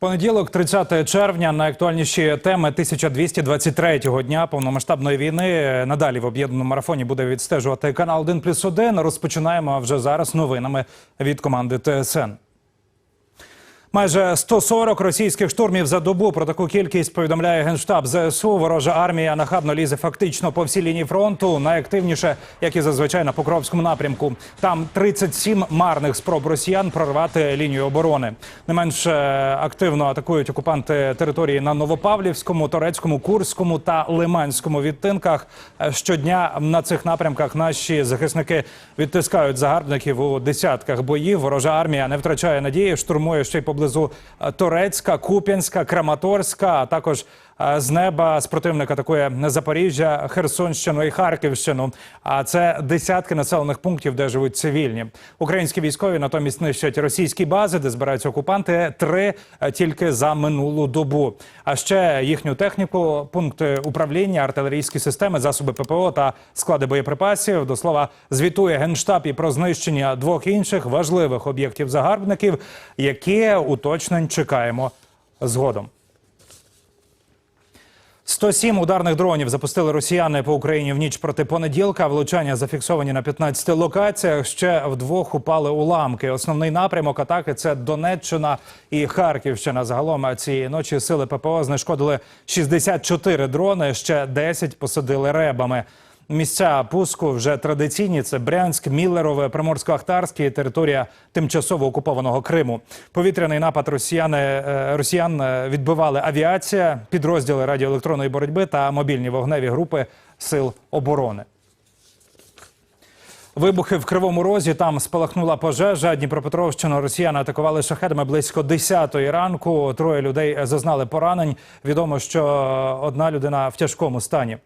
Понеділок, 30 червня, найактуальніші теми 1223-го дня повномасштабної війни. Надалі в об'єднаному марафоні буде відстежувати канал 1 плюс 1. Розпочинаємо вже зараз новинами від команди ТСН. Майже 140 російських штурмів за добу. Про таку кількість повідомляє генштаб ЗСУ. Ворожа армія нахабно лізе фактично по всій лінії фронту. Найактивніше, як і зазвичай на Покровському напрямку. Там 37 марних спроб росіян прорвати лінію оборони. Не менш е, активно атакують окупанти території на Новопавлівському, Торецькому, Курському та Лиманському відтинках. Е, Щодня на цих напрямках наші захисники відтискають загарбників у десятках боїв. Ворожа армія не втрачає надії, штурмує ще й поблизу е, Торецька, Куп'янська, Краматорська, а також з неба з противника атакує Запоріжжя, Херсонщину і Харківщину. А це десятки населених пунктів, де живуть цивільні. Українські військові натомість нищать російські бази, де збираються окупанти. Три тільки за минулу добу. А ще їхню техніку, пункти управління, артилерійські системи, засоби ППО та склади боєприпасів. До слова, звітує генштаб і про знищення двох інших важливих об'єктів загарбників, які уточнень чекаємо згодом. 107 ударних дронів запустили росіяни по Україні в ніч проти понеділка. Влучання зафіксовані на 15 локаціях. Ще вдвох упали уламки. Основний напрямок атаки це Донеччина і Харківщина. Загалом цієї ночі сили ППО знешкодили 64 дрони. Ще 10 посадили ребами. Місця пуску вже традиційні: це Брянськ, Міллерове, Приморсько-Ахтарське і територія тимчасово окупованого Криму. Повітряний напад росіяни е, росіян е, відбивали авіація, підрозділи радіоелектронної боротьби та мобільні вогневі групи сил оборони. Вибухи в Кривому Розі. Там спалахнула пожежа. Дніпропетровщину росіяни атакували шахедами близько 10-ї ранку. Троє людей зазнали поранень. Відомо, що одна людина в тяжкому стані.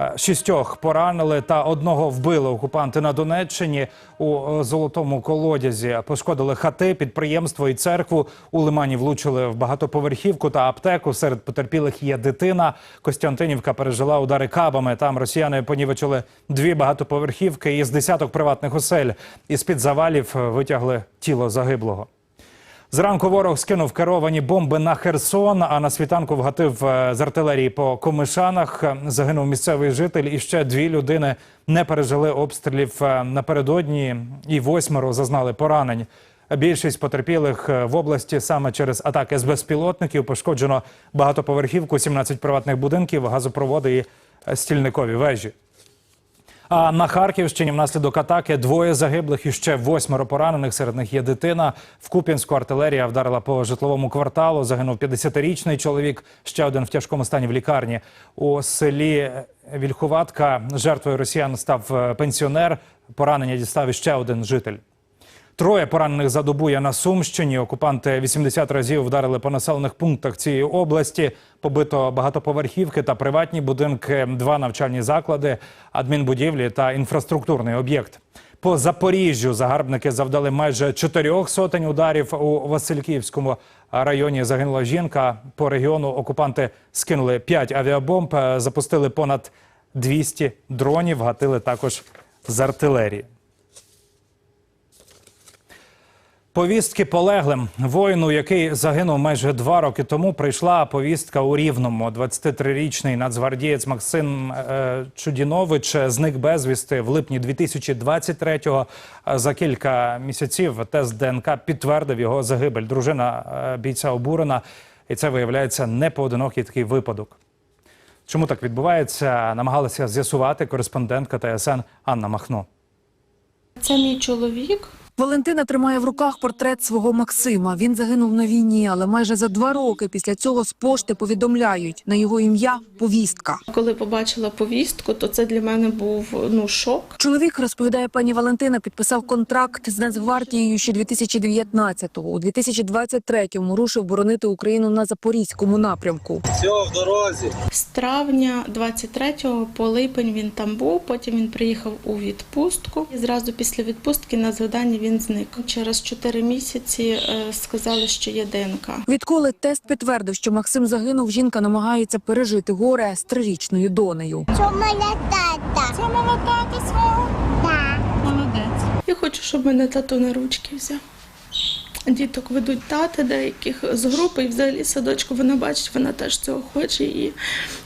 Е, Шістьох поранили та одного вбили окупанти на Донеччині у е, золотому колодязі. Пошкодили хати, підприємство і церкву. У лимані влучили в багатоповерхівку та аптеку. Серед потерпілих є дитина. Костянтинівка пережила удари кабами. Там росіяни понівечили дві багатоповерхівки із десяток приватних осель. Із під завалів витягли тіло загиблого. Зранку ворог скинув керовані бомби на Херсон, а на світанку вгатив е, з артилерії по комишанах. Загинув місцевий житель, і ще дві людини не пережили обстрілів е, напередодні, і восьмеро зазнали поранень. Більшість потерпілих е, в області саме через атаки з безпілотників пошкоджено багатоповерхівку, 17 приватних будинків, газопроводи і стільникові вежі. А на Харківщині внаслідок атаки двоє загиблих і ще восьмеро поранених. Серед них є дитина. В Куп'янську артилерія вдарила по житловому кварталу. Загинув 50-річний чоловік. Ще один в тяжкому стані в лікарні. У селі Вільховатка жертвою росіян став е, пенсіонер. Поранення дістав іще один житель. Троє поранених за добу є на Сумщині. Окупанти 80 разів вдарили по населених пунктах цієї області. Побито багатоповерхівки та приватні будинки, два навчальні заклади, адмінбудівлі та інфраструктурний об'єкт. По Запоріжжю загарбники завдали майже чотирьох сотень ударів у Васильківському районі. Загинула жінка. По регіону окупанти скинули 5 авіабомб, запустили понад 200 дронів, гатили також з артилерії. Повістки полеглим воїну, який загинув майже два роки тому, прийшла повістка у Рівному. 23-річний нацгвардієць Максим е, Чудінович зник безвісти в липні 2023-го. Е, За кілька місяців тест ДНК підтвердив його загибель. Дружина е, бійця обурена, і це виявляється не поодинокий такий випадок. Чому так відбувається? Намагалася з'ясувати кореспондентка ТСН Анна Махно. Це мій чоловік. Валентина тримає в руках портрет свого Максима. Він загинув на війні, але майже за два роки після цього з пошти повідомляють на його ім'я повістка. Коли побачила повістку, то це для мене був ну шок. Чоловік розповідає пані Валентина, підписав контракт з Нацгвардією ще 2019-го. У 2023-му рушив боронити Україну на запорізькому напрямку. Все, в дорозі. З травня 23-го по липень він там був. Потім він приїхав у відпустку. І зразу після відпустки на згаданні він зник. Через 4 місяці е, сказали, що є ДНК. Відколи тест підтвердив, що Максим загинув, жінка намагається пережити горе з трирічною донею. Що мене тата? Це мама тата свого. Так. Молодець. Я хочу, щоб мене тато на ручки взяв. діток ведуть тати деяких з групи, і взагалі садочку вона бачить, вона теж цього хоче. І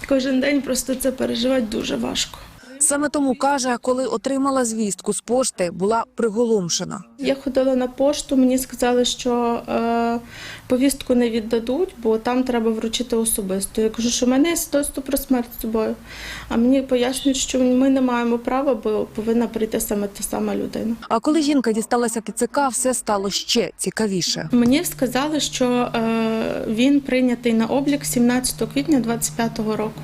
кожен день просто це переживати дуже важко. Саме тому каже, коли отримала звістку з пошти, була приголомшена. Я ходила на пошту, мені сказали, що е, повістку не віддадуть, бо там треба вручити особисто. Я кажу, що в мене є свідоцтво про смерть з собою. А мені пояснюють, що ми не маємо права, бо повинна прийти саме та сама людина. А коли жінка дісталася ТЦК, все стало ще цікавіше. Мені сказали, що е, він прийнятий на облік 17 квітня 25-го року.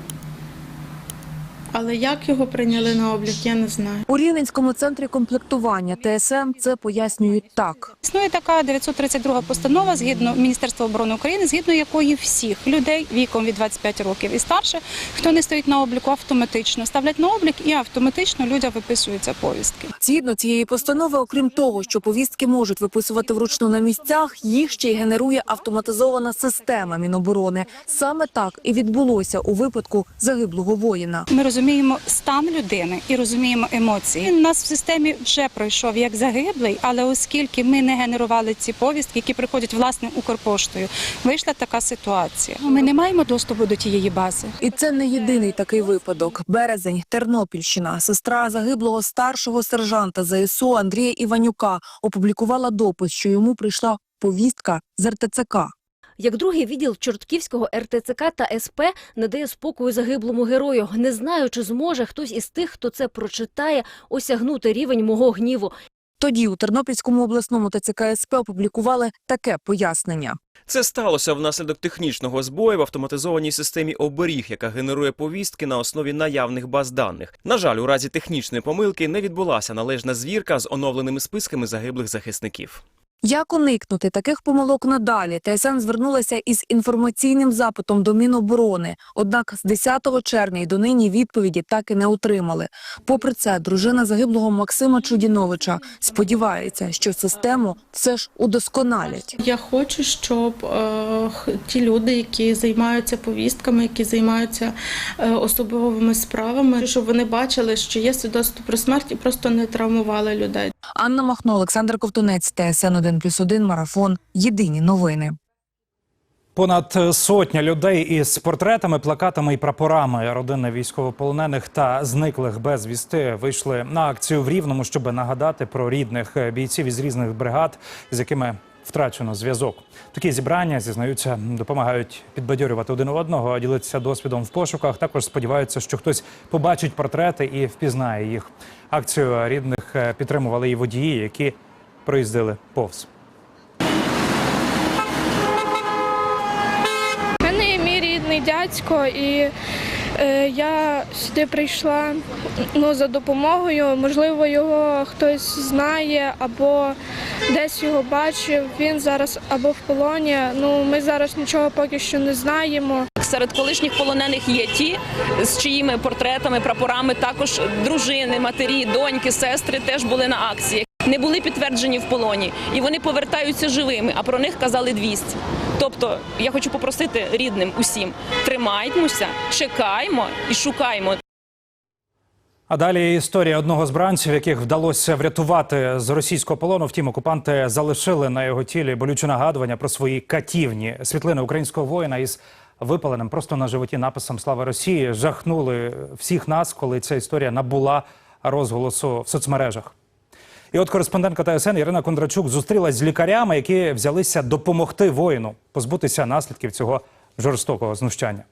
Але як його прийняли на облік, я не знаю. У Рівненському центрі комплектування ТСН це пояснюють так. Існує така 932 постанова згідно Міністерства оборони України, згідно якої всіх людей віком від 25 років і старше, хто не стоїть на обліку, автоматично ставлять на облік і автоматично людям виписуються повістки. Згідно цієї постанови, окрім того, що повістки можуть виписувати вручну на місцях, їх ще й генерує автоматизована система Міноборони. Саме так і відбулося у випадку загиблого воїна. Ми розуміємо стан людини і розуміємо емоції. Він у нас в системі вже пройшов як загиблий, але оскільки ми не генерували ці повістки, які приходять власне Укрпоштою, вийшла така ситуація. Ми не маємо доступу до тієї бази. І це не єдиний такий випадок. Березень, Тернопільщина, сестра загиблого старшого сержанта ЗСУ Андрія Іванюка опублікувала допис, що йому прийшла повістка з РТЦК. Як другий відділ Чортківського РТЦК та СП не дає спокою загиблому герою. Не знаю, чи зможе хтось із тих, хто це прочитає, осягнути рівень мого гніву. Тоді у Тернопільському обласному ТЦК СП опублікували таке пояснення. Це сталося внаслідок технічного збою в автоматизованій системі оберіг, яка генерує повістки на основі наявних баз даних. На жаль, у разі технічної помилки не відбулася належна звірка з оновленими списками загиблих захисників. Як уникнути таких помилок надалі? ТСН звернулася із інформаційним запитом до Міноборони. Однак з 10 червня й донині відповіді так і не отримали. Попри це, дружина загиблого Максима Чудіновича сподівається, що систему все ж удосконалять. Я хочу, щоб е, ті люди, які займаються повістками, які займаються е, особовими справами, щоб вони бачили, що є свідоцтво про смерть і просто не травмували людей. Анна Махно, Олександр Ковтунець, ТСН 1+,1, Марафон. Єдині новини. Понад сотня людей із портретами, плакатами і прапорами родини військовополонених та зниклих безвісти вийшли на акцію в Рівному, щоб нагадати про рідних бійців із різних бригад, з якими втрачено зв'язок. Такі зібрання зізнаються, допомагають підбадьорювати один одного, ділитися досвідом в пошуках. Також сподіваються, що хтось побачить портрети і впізнає їх. Акцію рідних підтримували і водії, які проїздили повз. Є мій рідний дядько, і е, я сюди прийшла ну, за допомогою. Можливо, його хтось знає або десь його бачив. Він зараз або в полоні. Ну, ми зараз нічого поки що не знаємо. Серед колишніх полонених є ті, з чиїми портретами, прапорами також дружини, матері, доньки, сестри теж були на акції. Не були підтверджені в полоні, і вони повертаються живими. А про них казали 200. Тобто, я хочу попросити рідним усім: тримаймося, чекаймо і шукаймо А далі історія одного з бранців, яких вдалося врятувати з російського полону. Втім, окупанти залишили на його тілі болюче нагадування про свої катівні світлини українського воїна із випаленим просто на животі написом Слава Росії жахнули всіх нас, коли ця історія набула розголосу в соцмережах. І от кореспондентка ТСН Ірина Кондрачук зустрілась з лікарями, які взялися допомогти воїну позбутися наслідків цього жорстокого знущання.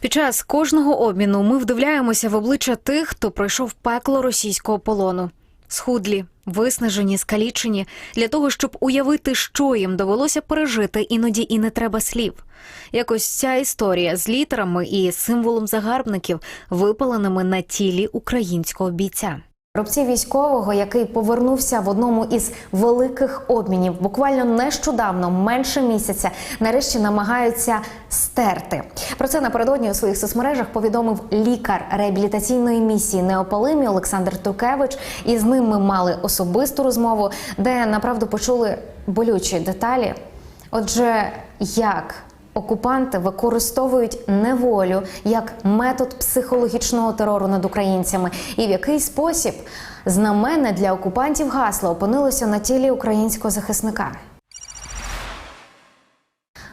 Під час кожного обміну ми вдивляємося в обличчя тих, хто пройшов пекло російського полону. Схудлі, виснажені, скалічені для того, щоб уявити, що їм довелося пережити, іноді і не треба слів. Якось ця історія з літерами і символом загарбників, випаленими на тілі українського бійця. Рубці військового, який повернувся в одному із великих обмінів, буквально нещодавно, менше місяця, нарешті намагаються стерти. Про це напередодні у своїх соцмережах повідомив лікар реабілітаційної місії Неопалимі Олександр Туркевич. І з ним ми мали особисту розмову, де направду почули болючі деталі. Отже, як Окупанти використовують неволю як метод психологічного терору над українцями, і в який спосіб знаменне для окупантів гасла опинилося на тілі українського захисника.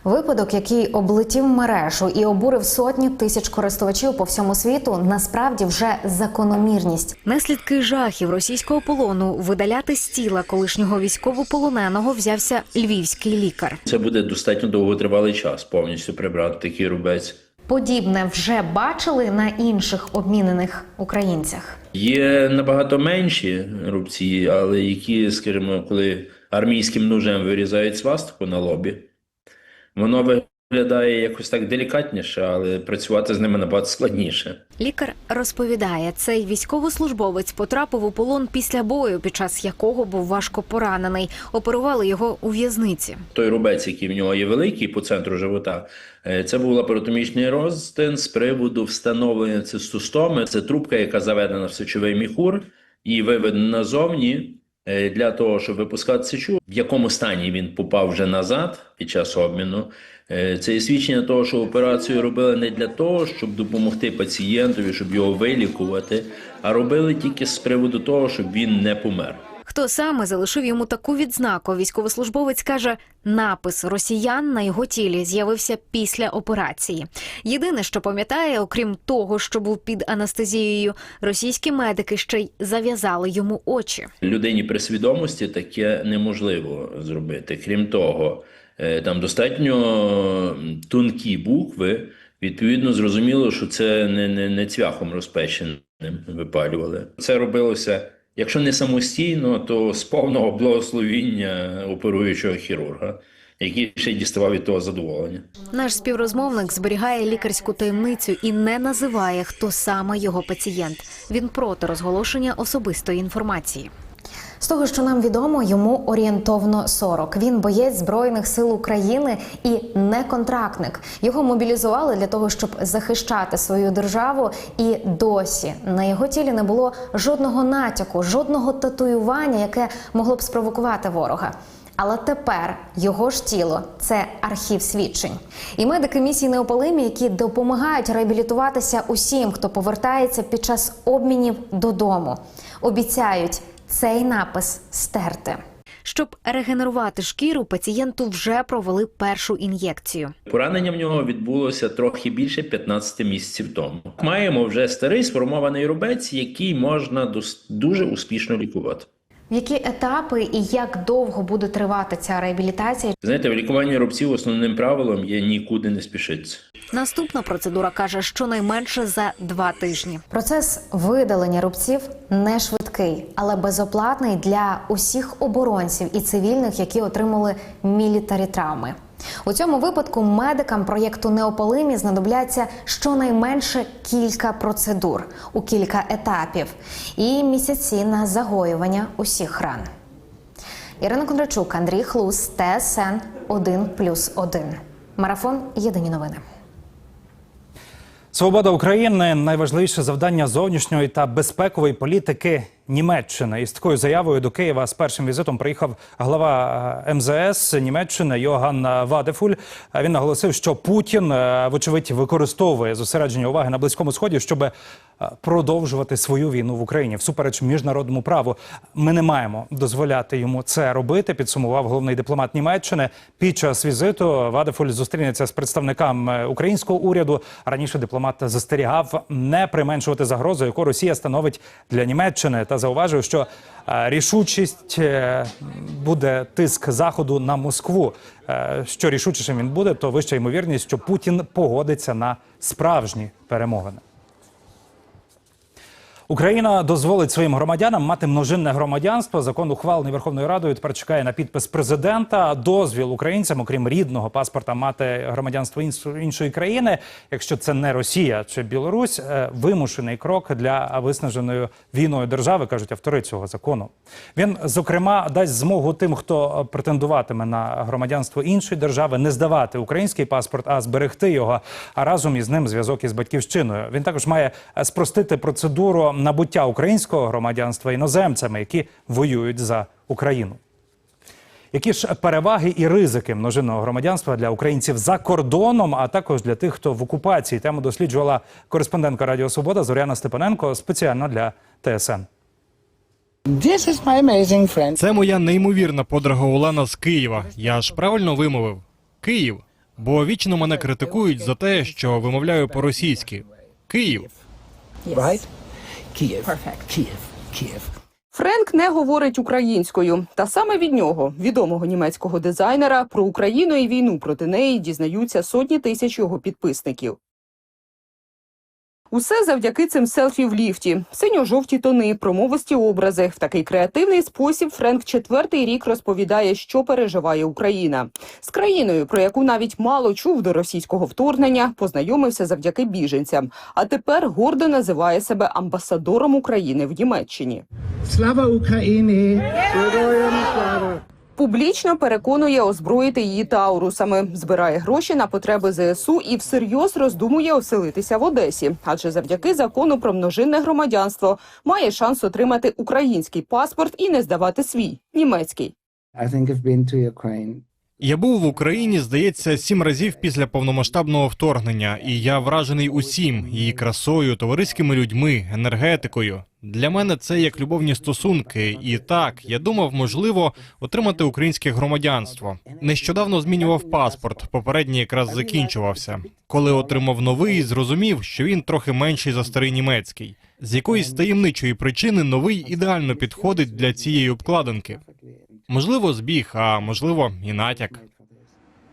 Випадок, який облетів мережу і обурив сотні тисяч користувачів по всьому світу, насправді вже закономірність. Наслідки жахів російського полону видаляти з тіла колишнього військовополоненого взявся львівський лікар. Це буде достатньо довготривалий час повністю прибрати такий рубець. Подібне вже бачили на інших обмінених українцях. Є набагато менші рубці, але які, скажімо, коли армійським ножем вирізають свастику на лобі, воно виглядає якось так делікатніше, але працювати з ними набагато складніше. Лікар розповідає, цей військовослужбовець потрапив у полон після бою, під час якого був важко поранений. Оперували його у в'язниці. Той рубець, який в нього є великий по центру живота, е, це був лапаротомічний розтин з приводу встановлення цистостоми. Це трубка, яка заведена в сечовий міхур і виведена назовні для того, щоб випускати сечу. В якому стані він попав вже назад під час обміну. Е, Це є свідчення того, що операцію робили не для того, щоб допомогти пацієнтові, щоб його вилікувати, а робили тільки з приводу того, щоб він не помер. Хто саме залишив йому таку відзнаку? Військовослужбовець каже, напис росіян на його тілі з'явився після операції. Єдине, що пам'ятає, окрім того, що був під анестезією, російські медики ще й зав'язали йому очі. Людині при свідомості таке неможливо зробити. Крім того, е, там достатньо тонкі букви. Відповідно, зрозуміло, що це не, не, не цвяхом розпеченим випалювали. Це робилося, якщо не самостійно, то з повного благословіння оперуючого хірурга, який ще діставав від того задоволення. Наш співрозмовник зберігає лікарську таємницю і не називає, хто саме його пацієнт. Він проти розголошення особистої інформації. З того, що нам відомо, йому орієнтовно 40. Він боєць збройних сил України і не контрактник. Його мобілізували для того, щоб захищати свою державу. І досі на його тілі не було жодного натяку, жодного татуювання, яке могло б спровокувати ворога. Але тепер його ж тіло це архів свідчень. І медики місії Неополимі, які допомагають реабілітуватися усім, хто повертається під час обмінів додому, обіцяють цей напис стерти. Щоб регенерувати шкіру, пацієнту вже провели першу ін'єкцію. Поранення в нього відбулося трохи більше 15 місяців тому. Маємо вже старий сформований рубець, який можна дос- дуже успішно лікувати. В які етапи і як довго буде тривати ця реабілітація? Знаєте, в лікуванні рубців основним правилом є нікуди не спішитися. Наступна процедура каже, щонайменше за два тижні. Процес видалення рубців не швидкий, але безоплатний для усіх оборонців і цивільних, які отримали мілітарі травми. У цьому випадку медикам проєкту Неополимі знадобляться щонайменше кілька процедур у кілька етапів і місяці на загоювання усіх ран. Ірина Кондрачук, Андрій Хлус, ТСН 1+,1. Марафон. Єдині новини. Свобода України найважливіше завдання зовнішньої та безпекової політики Німеччини. Із такою заявою до Києва з першим візитом приїхав глава е, МЗС Німеччини Йоган Вадефуль. Він наголосив, що Путін, е, вочевидь, використовує зосередження уваги на близькому сході, щоб е, продовжувати свою війну в Україні всупереч міжнародному праву. Ми не маємо дозволяти йому це робити. Підсумував головний дипломат Німеччини. Під час візиту Вадефуль зустрінеться з представниками українського уряду. Раніше дипломат застерігав не применшувати загрозу, яку Росія становить для Німеччини, та зауважив, що е, рішучість е, буде тиск заходу на Москву. Е, Що рішучішим він буде, то вища ймовірність, що Путін погодиться на справжні перемовини. Україна дозволить своїм громадянам мати множинне громадянство. Закон ухвалений Верховною Радою тепер чекає на підпис президента. Дозвіл українцям, окрім рідного паспорта, мати громадянство інш- іншої країни, якщо це не Росія чи Білорусь, е, вимушений крок для виснаженої війною держави, кажуть автори цього закону. Він зокрема дасть змогу тим, хто претендуватиме на громадянство іншої держави, не здавати український паспорт, а зберегти його, а разом із ним зв'язок із батьківщиною. Він також має спростити процедуру набуття українського громадянства іноземцями, які воюють за Україну. Які ж переваги і ризики множинного громадянства для українців за кордоном, а також для тих, хто в окупації? Тему досліджувала кореспондентка Радіо Свобода Зоряна Степаненко спеціально для ТСН. This is my amazing friend. Це моя неймовірна подруга Олена з Києва. Я ж правильно вимовив Київ. Бо вічно мене критикують за те, що вимовляю по-російськи. Київ. Right? Kiev. Kiev. Kiev. Френк не говорить українською, та саме від нього, відомого німецького дизайнера, про Україну і війну проти неї дізнаються сотні тисяч його підписників. Усе завдяки цим селфі в ліфті, синьо-жовті тони, промовисті образи. В такий креативний спосіб Френк четвертий рік розповідає, що переживає Україна. З країною, про яку навіть мало чув до російського вторгнення, познайомився завдяки біженцям. А тепер гордо називає себе амбасадором України в Німеччині. Slava Ukraini. Публічно переконує озброїти її таурусами, збирає гроші на потреби ЗСУ і всерйоз роздумує оселитися в Одесі, адже завдяки закону про множинне громадянство має шанс отримати український паспорт і не здавати свій німецький. Я був в Україні, здається, сім разів після повномасштабного вторгнення, і я вражений усім її красою, товариськими людьми, енергетикою. Для мене це як любовні стосунки, і так я думав, можливо, отримати українське громадянство. Нещодавно змінював паспорт. Попередній якраз закінчувався. Коли отримав новий, зрозумів, що він трохи менший за старий німецький. З якоїсь таємничої причини новий ідеально підходить для цієї обкладинки. Можливо, збіг, а можливо, і натяк.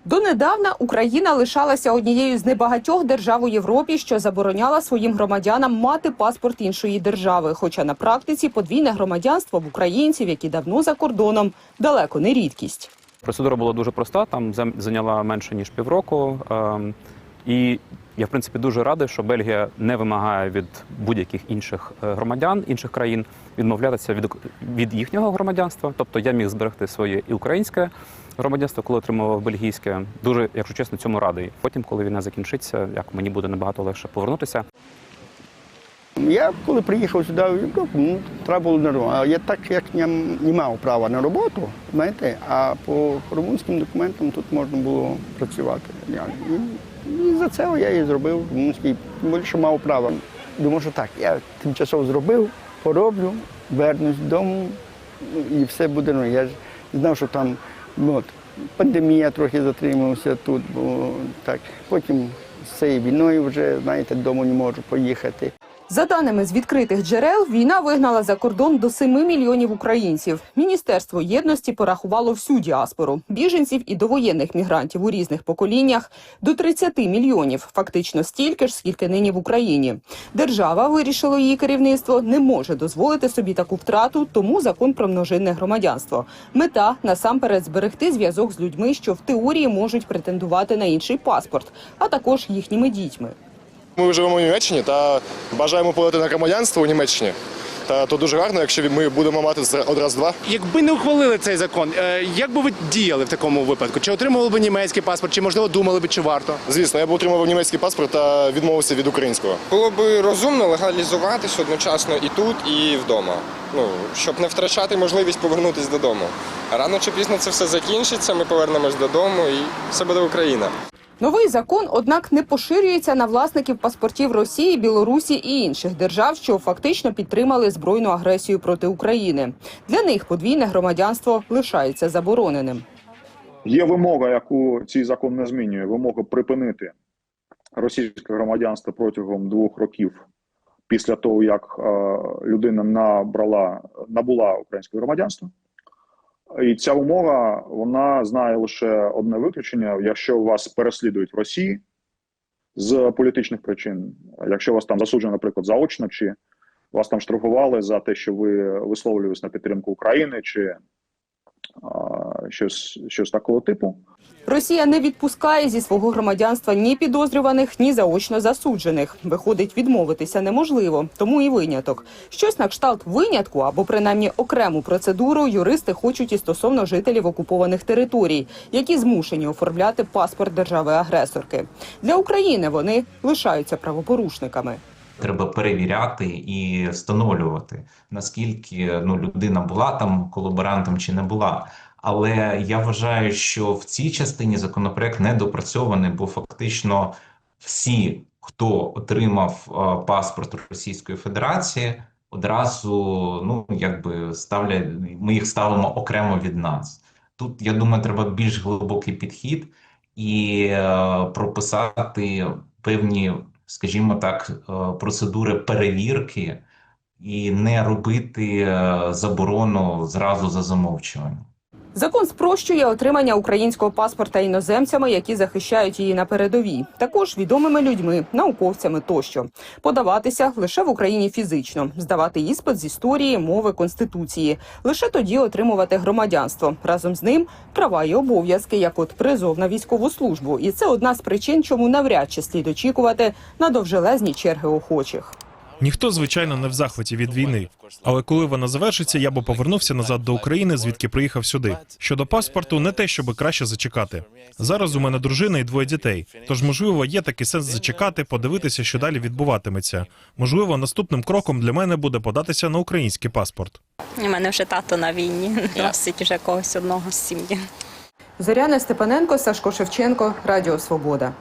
Донедавна Україна лишалася однією з небагатьох держав у Європі, що забороняла своїм громадянам мати паспорт іншої держави. Хоча на практиці подвійне громадянство в українців, які давно за кордоном, далеко не рідкість. Процедура була дуже проста, там зайняла менше ніж півроку. ем, І я, в принципі, дуже радий, що Бельгія не вимагає від будь-яких інших е, громадян інших країн відмовлятися від, від їхнього громадянства. Тобто я міг зберегти своє і українське громадянство, коли отримував бельгійське. Дуже, якщо чесно, цьому радий. Потім, коли війна закінчиться, як мені буде набагато легше повернутися. Я коли приїхав сюди в Європу, ну, треба було на роботу. Я так як не, не мав права на роботу, знаєте, а по румунським документам тут можна було працювати. Я, і, і за це я і зробив румунський, більше мав право. Думав, що так, я тимчасово зробив, пороблю, вернусь додому ну, і все буде. Ну, я ж знав, що там ну, от, пандемія трохи затримався тут, бо так. Потім цією війною вже, знаєте, додому не можу поїхати. За даними з відкритих джерел, війна вигнала за кордон до 7 мільйонів українців. Міністерство єдності порахувало всю діаспору біженців і довоєнних мігрантів у різних поколіннях до 30 мільйонів, фактично стільки ж, скільки нині в Україні. Держава вирішило її керівництво не може дозволити собі таку втрату, тому закон про множинне громадянство. Мета насамперед зберегти зв'язок з людьми, що в теорії можуть претендувати на інший паспорт, а також їхніми дітьми. Ми живемо в Німеччині та бажаємо подати на громадянство у Німеччині. Та то дуже гарно, якщо ми будемо мати одразу два. Якби не ухвалили цей закон, е, як би ви діяли в такому випадку? Чи отримували б німецький паспорт, чи можливо думали б, чи варто? Звісно, я б отримав німецький паспорт та відмовився від українського. Було б розумно легалізуватись одночасно і тут, і вдома. Ну щоб не втрачати можливість повернутися додому. Рано чи пізно це все закінчиться. Ми повернемось додому, і все буде Україна. Новий закон, однак, не поширюється на власників паспортів Росії, Білорусі і інших держав, що фактично підтримали збройну агресію проти України. Для них подвійне громадянство лишається забороненим. Є вимога, яку цей закон не змінює. Вимога припинити російське громадянство протягом двох років після того, як е, людина набрала набула українське громадянство. І ця умова вона знає лише одне виключення: якщо вас переслідують в Росії з політичних причин, якщо вас там засуджено, наприклад, заочно, чи вас там штрафували за те, що ви висловлюєтесь на підтримку України, чи а, щось, щось такого типу. Росія не відпускає зі свого громадянства ні підозрюваних, ні заочно засуджених. Виходить, відмовитися неможливо, тому і виняток. Щось на кшталт винятку або принаймні окрему процедуру юристи хочуть і стосовно жителів окупованих територій, які змушені оформляти паспорт держави-агресорки. Для України вони лишаються правопорушниками. Треба перевіряти і встановлювати, наскільки ну людина була там колаборантом чи не була. Але я вважаю, що в цій частині законопроект недопрацьований, бо фактично всі, хто отримав е, паспорт Російської Федерації, одразу ну якби ставлять, ми їх ставимо окремо від нас. Тут я думаю, треба більш глибокий підхід і е, прописати певні, скажімо так, е, процедури перевірки і не робити заборону зразу за замовчуванням. Закон спрощує отримання українського паспорта іноземцями, які захищають її на передовій, також відомими людьми, науковцями тощо. Подаватися лише в Україні фізично, здавати іспит з історії, мови, конституції. Лише тоді отримувати громадянство. Разом з ним права і обов'язки, як от призов на військову службу. І це одна з причин, чому навряд чи слід очікувати на довжелезні черги охочих. Ніхто, звичайно, не в захваті від війни. Але коли вона завершиться, я би повернувся назад до України, звідки приїхав сюди. Щодо паспорту, не те, щоб краще зачекати. Зараз у мене дружина і двоє дітей. Тож, можливо, є такий сенс зачекати, подивитися, що далі відбуватиметься. Можливо, наступним кроком для мене буде податися на український паспорт. У мене вже тато на війні носить вже когось одного з сім'ї. Зоряна Степаненко, Сашко Шевченко, Радіо Свобода.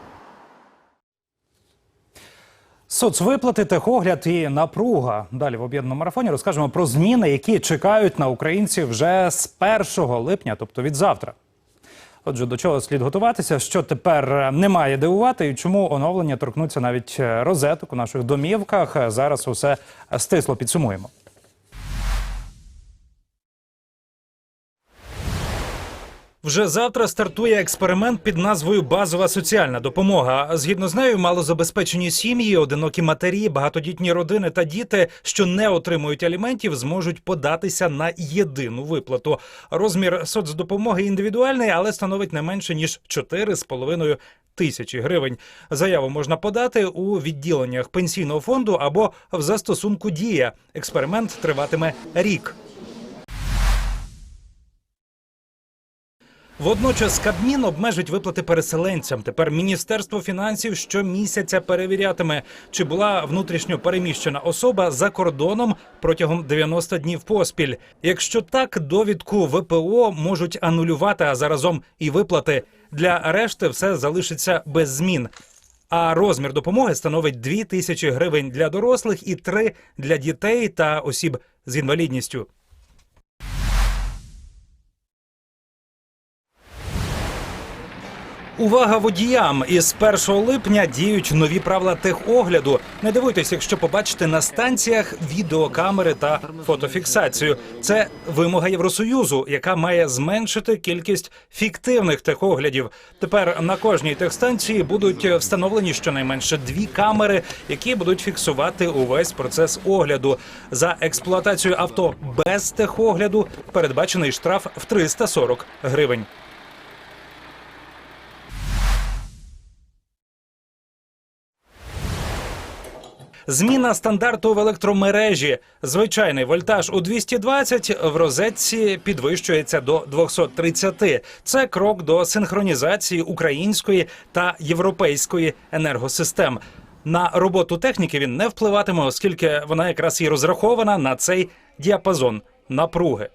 Соцвиплати, техогляд і напруга. Далі в об'єднаному марафоні розкажемо про зміни, які чекають на українців вже з 1 липня, тобто від завтра. Отже, до чого слід готуватися, що тепер немає дивувати, і чому оновлення торкнуться навіть розеток у наших домівках. Зараз усе стисло підсумуємо. Вже завтра стартує експеримент під назвою Базова соціальна допомога. Згідно з нею, малозабезпечені сім'ї, одинокі матері, багатодітні родини та діти, що не отримують аліментів, зможуть податися на єдину виплату. Розмір соцдопомоги індивідуальний, але становить не менше ніж 4,5 тисячі гривень. Заяву можна подати у відділеннях пенсійного фонду або в застосунку Дія. Експеримент триватиме рік. Водночас Кабмін обмежить виплати переселенцям. Тепер Міністерство фінансів щомісяця перевірятиме, чи була внутрішньо переміщена особа за кордоном протягом 90 днів поспіль. Якщо так, довідку ВПО можуть анулювати, а заразом і виплати. Для решти все залишиться без змін. А розмір допомоги становить 2 тисячі гривень для дорослих і 3 для дітей та осіб з інвалідністю. Увага водіям! Із 1 липня діють нові правила техогляду. Не дивуйтесь, якщо побачите на станціях відеокамери та фотофіксацію. Це вимога Євросоюзу, яка має зменшити кількість фіктивних техоглядів. Тепер на кожній техстанції будуть встановлені щонайменше дві камери, які будуть фіксувати увесь процес огляду. За експлуатацію авто без техогляду передбачений штраф в 340 гривень. Зміна стандарту в електромережі. Звичайний вольтаж у 220 в розетці підвищується до 230. Це крок до синхронізації української та європейської енергосистем. На роботу техніки він не впливатиме, оскільки вона якраз і розрахована на цей діапазон напруги.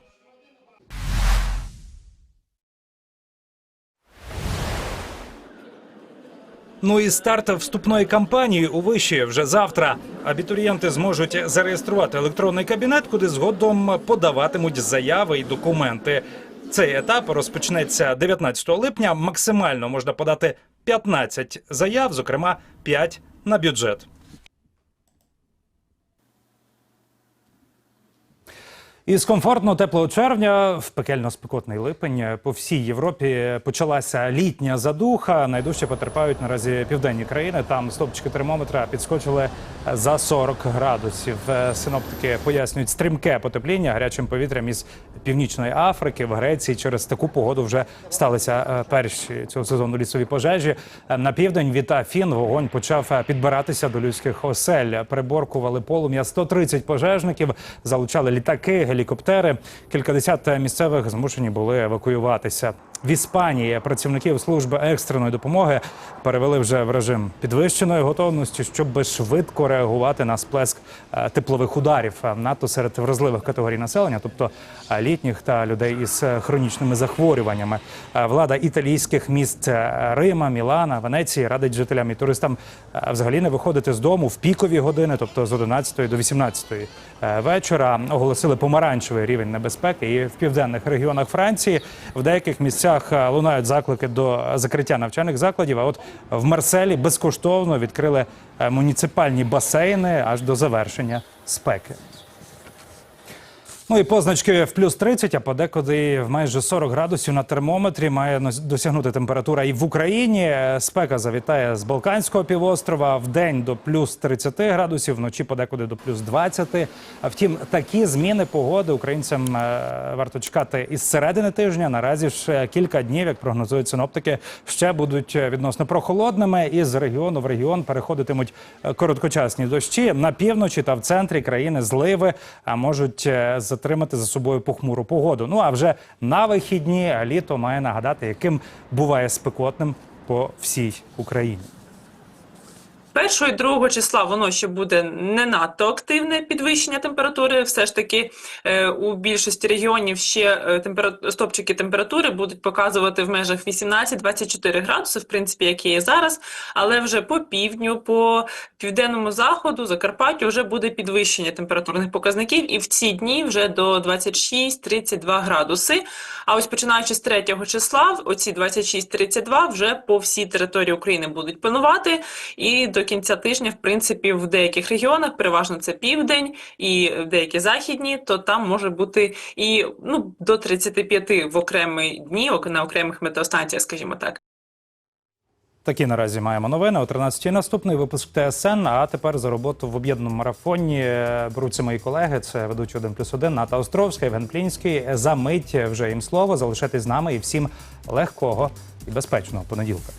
Ну і старт вступної кампанії у виші вже завтра. Абітурієнти зможуть зареєструвати електронний кабінет, куди згодом подаватимуть заяви і документи. Цей етап розпочнеться 19 липня. Максимально можна подати 15 заяв, зокрема 5 на бюджет. Із комфортно теплого червня в пекельно спекотний липень по всій Європі почалася літня задуха. Найдужче потерпають наразі південні країни. Там стопчики термометра підскочили за 40 градусів. Е, Синоптики пояснюють стрімке потепління гарячим повітрям із північної Африки в Греції. Через таку погоду вже сталися е, перші цього сезону лісові пожежі. Е, На південь від Афін вогонь почав підбиратися до людських осель. Приборкували полум'я 130 пожежників, залучали літаки, гелікоптери. Кількадесят місцевих змушені були евакуюватися. В Іспанії працівників служби екстреної допомоги перевели вже в режим підвищеної готовності, щоб швидко реагувати на сплеск е, теплових ударів е, НАТО серед вразливих категорій населення, тобто е, літніх та людей із хронічними захворюваннями. Влада італійських міст Рима, Мілана, Венеції радить жителям і туристам взагалі не виходити з дому в пікові години, тобто з 11 до 18 е, вечора. Оголосили помаранчевий рівень небезпеки. І в південних регіонах Франції в деяких місцях е, лунають заклики до закриття навчальних закладів. А от в Марселі безкоштовно відкрили е, муніципальні басейни аж до завершення спеки. Ну і позначки в плюс 30, а подекуди в майже 40 градусів на термометрі має досягнути температура і в Україні. Спека завітає з Балканського півострова в день до плюс 30 градусів, вночі подекуди до плюс 20. А втім, такі зміни погоди українцям е, варто чекати із середини тижня. Наразі ж е, кілька днів, як прогнозують синоптики, ще будуть е, відносно прохолодними. І з регіону в регіон переходитимуть короткочасні дощі на півночі та в центрі країни зливи, а можуть е, затримати за собою похмуру погоду. Ну а вже на вихідні літо має нагадати, яким буває спекотним по всій Україні. Першого і другого числа воно ще буде не надто активне підвищення температури. Все ж таки е, у більшості регіонів ще е, стопчики температури будуть показувати в межах 18-24 градуси, в принципі, як є зараз. Але вже по півдню, по південному заходу, Закарпаттю вже буде підвищення температурних показників, і в ці дні вже до 26-32 градуси. А ось починаючи з 3 числа, оці 26-32 вже по всій території України будуть панувати. І до кінця тижня, в принципі, в деяких регіонах, переважно це південь і деякі західні, то там може бути і ну, до 35 в окремі дні, на окремих метеостанціях, скажімо так. Такі наразі маємо новини. О 13-й наступний випуск ТСН. А тепер за роботу в об'єднаному марафоні беруться мої колеги. Це ведучий 1 плюс 1 Ната Островська, Євген Плінський. За мить вже їм слово. Залишайтесь з нами і всім легкого і безпечного понеділка.